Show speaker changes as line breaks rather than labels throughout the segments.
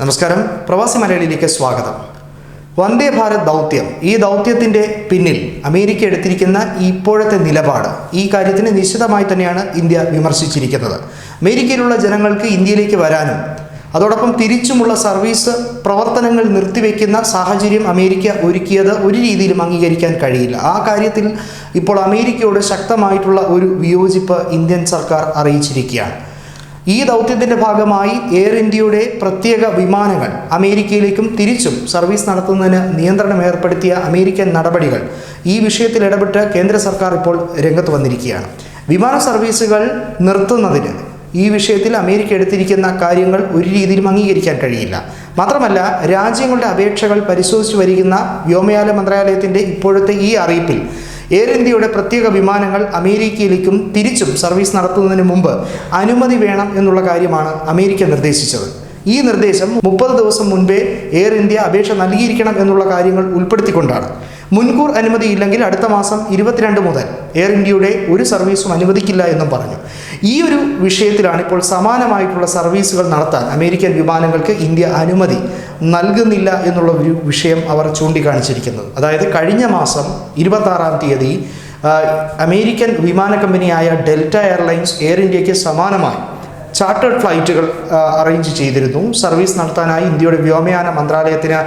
നമസ്കാരം. പ്രവാസി മലയാളിയിലേക്ക് സ്വാഗതം. വന്ദേ ഭാരത് ദൗത്യം. ഈ ദൗത്യത്തിന്റെ പിന്നിൽ അമേരിക്ക എടുത്തിരിക്കുന്ന ഇപ്പോഴത്തെ നിലപാട് ഈ കാര്യത്തിന് നിശ്ചിതമായി തന്നെയാണ് ഇന്ത്യ വിമർശിച്ചിരിക്കുന്നത്. അമേരിക്കയിലുള്ള ജനങ്ങൾക്ക് ഇന്ത്യയിലേക്ക് വരാനും അതോടൊപ്പം തിരിച്ചുമുള്ള സർവീസ് പ്രവർത്തനങ്ങൾ നിർത്തിവെക്കുന്ന സാഹചര്യം അമേരിക്ക ഒരുക്കിയത് ഒരു രീതിയിലും അംഗീകരിക്കാൻ കഴിയില്ല. ആ കാര്യത്തിൽ ഇപ്പോൾ അമേരിക്കയോട് ശക്തമായിട്ടുള്ള ഒരു വിയോജിപ്പ് ഇന്ത്യൻ സർക്കാർ അറിയിച്ചിരിക്കുകയാണ്. ഈ ദൗത്യത്തിന്റെ ഭാഗമായി എയർ ഇന്ത്യയുടെ പ്രത്യേക വിമാനങ്ങൾ അമേരിക്കയിലേക്കും തിരിച്ചും സർവീസ് നടത്തുന്നതിന് നിയന്ത്രണം ഏർപ്പെടുത്തിയ അമേരിക്കൻ നടപടികൾ ഈ വിഷയത്തിൽ ഇടപെട്ട് കേന്ദ്ര സർക്കാർ ഇപ്പോൾ രംഗത്ത് വന്നിരിക്കുകയാണ്. വിമാന സർവീസുകൾ നിർത്തുന്നതിന് ഈ വിഷയത്തിൽ അമേരിക്ക എടുത്തിരിക്കുന്ന കാര്യങ്ങൾ ഒരു രീതിയിലും അംഗീകരിക്കാൻ കഴിയില്ല. മാത്രമല്ല രാജ്യങ്ങളുടെ അപേക്ഷകൾ പരിശോധിച്ചു വരികന്ന വ്യോമയാന മന്ത്രാലയത്തിന്റെ ഇപ്പോഴത്തെ ഈ അറിയിപ്പിൽ. എയർ ഇന്ത്യയുടെ പ്രത്യേക വിമാനങ്ങൾ അമേരിക്കയിലേക്കും തിരിച്ചും സർവീസ് നടത്തുന്നതിന് മുമ്പ് അനുമതി വേണം എന്നുള്ള കാര്യമാണ് അമേരിക്ക നിർദ്ദേശിച്ചത്. ഈ നിർദ്ദേശം മുപ്പത് ദിവസം മുൻപേ എയർ ഇന്ത്യ അപേക്ഷ നൽകിയിരിക്കണം എന്നുള്ള കാര്യങ്ങൾ ഉൾപ്പെടുത്തിക്കൊണ്ടാണ്. മുൻകൂർ അനുമതി ഇല്ലെങ്കിൽ അടുത്ത മാസം ഇരുപത്തിരണ്ട് മുതൽ എയർ ഇന്ത്യയുടെ ഒരു സർവീസും അനുവദിക്കില്ല എന്നും പറഞ്ഞു. ഈ ഒരു വിഷയത്തിലാണ് ഇപ്പോൾ സമാനമായിട്ടുള്ള സർവീസുകൾ നടത്താൻ അമേരിക്കൻ വിമാനങ്ങൾക്ക് ഇന്ത്യ അനുമതി നൽകുന്നില്ല എന്നുള്ള ഒരു വിഷയം അവർ ചൂണ്ടിക്കാണിച്ചിരിക്കുന്നത്. അതായത് കഴിഞ്ഞ മാസം ഇരുപത്താറാം തീയതി അമേരിക്കൻ വിമാന കമ്പനിയായ ഡെൽറ്റ എയർലൈൻസ് എയർ ഇന്ത്യയ്ക്ക് സമാനമായി ചാർട്ടേഡ് ഫ്ലൈറ്റുകൾ അറേഞ്ച് ചെയ്തിരുന്നു. സർവീസ് നടത്താനായി ഇന്ത്യയുടെ വ്യോമയാന മന്ത്രാലയത്തിന്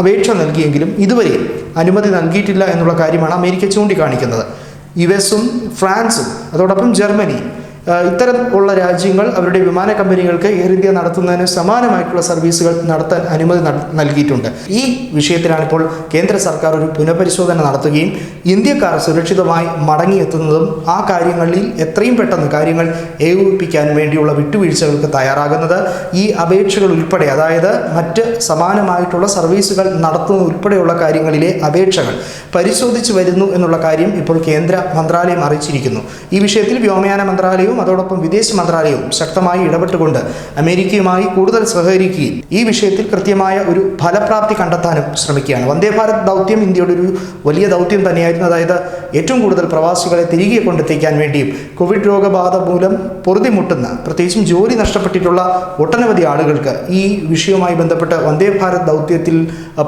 അപേക്ഷ നൽകിയെങ്കിലും ഇതുവരെ അനുമതി നൽകിയിട്ടില്ല എന്നുള്ള കാര്യമാണ് അമേരിക്ക ചൂണ്ടിക്കാണിക്കുന്നത്. യു എസും ഫ്രാൻസും അതോടൊപ്പം ജർമ്മനി ഇത്തരം ഉള്ള രാജ്യങ്ങൾ അവരുടെ വിമാന കമ്പനികൾക്ക് എയർ ഇന്ത്യ നടത്തുന്നതിന് സമാനമായിട്ടുള്ള സർവീസുകൾ നടത്താൻ അനുമതി നൽകിയിട്ടുണ്ട്. ഈ വിഷയത്തിലാണ് ഇപ്പോൾ കേന്ദ്ര സർക്കാർ ഒരു പുനഃപരിശോധന നടത്തുകയും ഇന്ത്യക്കാർ സുരക്ഷിതമായി മടങ്ങിയെത്തുന്നതും ആ കാര്യങ്ങളിൽ എത്രയും പെട്ടെന്ന് കാര്യങ്ങൾ ഏകോപിപ്പിക്കാൻ വേണ്ടിയുള്ള വിട്ടുവീഴ്ചകൾക്ക് തയ്യാറാകുന്നത് ഈ അപേക്ഷകൾ ഉൾപ്പെടെ അതായത് മറ്റ് സമാനമായിട്ടുള്ള സർവീസുകൾ നടത്തുന്ന ഉൾപ്പെടെയുള്ള കാര്യങ്ങളിലെ അപേക്ഷകൾ പരിശോധിച്ച് വരുന്നു എന്നുള്ള കാര്യം ഇപ്പോൾ കേന്ദ്ര മന്ത്രാലയം അറിയിച്ചിരിക്കുന്നു. ഈ വിഷയത്തിൽ വ്യോമയാന മന്ത്രാലയവും അതോടൊപ്പം വിദേശ മന്ത്രാലയവും ശക്തമായി ഇടപെട്ടുകൊണ്ട് അമേരിക്കയുമായി കൂടുതൽ സഹകരിക്കുകയും ഈ വിഷയത്തിൽ കൃത്യമായ ഒരു ഫലപ്രാപ്തി കണ്ടെത്താനും ശ്രമിക്കുകയാണ്. വന്ദേ ഭാരത് ദൗത്യം ഇന്ത്യയുടെ ഒരു വലിയ ദൗത്യം തന്നെയായിരുന്നു. അതായത് ഏറ്റവും കൂടുതൽ പ്രവാസികളെ തിരികെ കൊണ്ടെത്തിക്കാൻ വേണ്ടിയും കോവിഡ് രോഗബാധ മൂലം പൊറുതിമുട്ടുന്ന പ്രത്യേകിച്ചും ജോലി നഷ്ടപ്പെട്ടിട്ടുള്ള ഒട്ടനവധി ആളുകൾക്ക് ഈ വിഷയവുമായി ബന്ധപ്പെട്ട് വന്ദേ ഭാരത് ദൗത്യത്തിൽ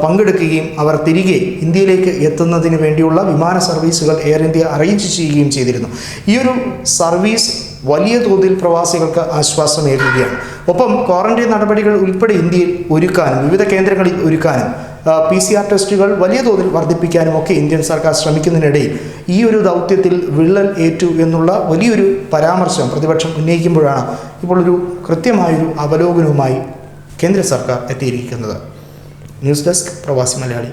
പങ്കെടുക്കുകയും അവർ തിരികെ ഇന്ത്യയിലേക്ക് എത്തുന്നതിന് വേണ്ടിയുള്ള വിമാന സർവീസുകൾ എയർ ഇന്ത്യ അറേഞ്ച് ചെയ്യുകയും ചെയ്തിരുന്നു. ഈ ഒരു സർവീസ് വലിയ തോതിൽ പ്രവാസികൾക്ക് ആശ്വാസമേകുകയാണ്. ഒപ്പം ക്വാറന്റൈൻ നടപടികൾ ഉൾപ്പെടെ ഇന്ത്യയിൽ ഒരുക്കാനും വിവിധ കേന്ദ്രങ്ങളിൽ ഒരുക്കാനും പി സി ആർ ടെസ്റ്റുകൾ വലിയ തോതിൽ വർദ്ധിപ്പിക്കാനും ഒക്കെ ഇന്ത്യൻ സർക്കാർ ശ്രമിക്കുന്നതിനിടയിൽ ഈ ഒരു ദൗത്യത്തിൽ വിള്ളൽ ഏറ്റു എന്നുള്ള വലിയൊരു പരാമർശം പ്രതിപക്ഷം ഉന്നയിക്കുമ്പോഴാണ് ഇപ്പോൾ ഒരു കൃത്യമായൊരു അവലോകനവുമായി കേന്ദ്ര സർക്കാർ എത്തിയിരിക്കുന്നത്. ന്യൂസ് ഡെസ്ക് പ്രവാസി മലയാളി.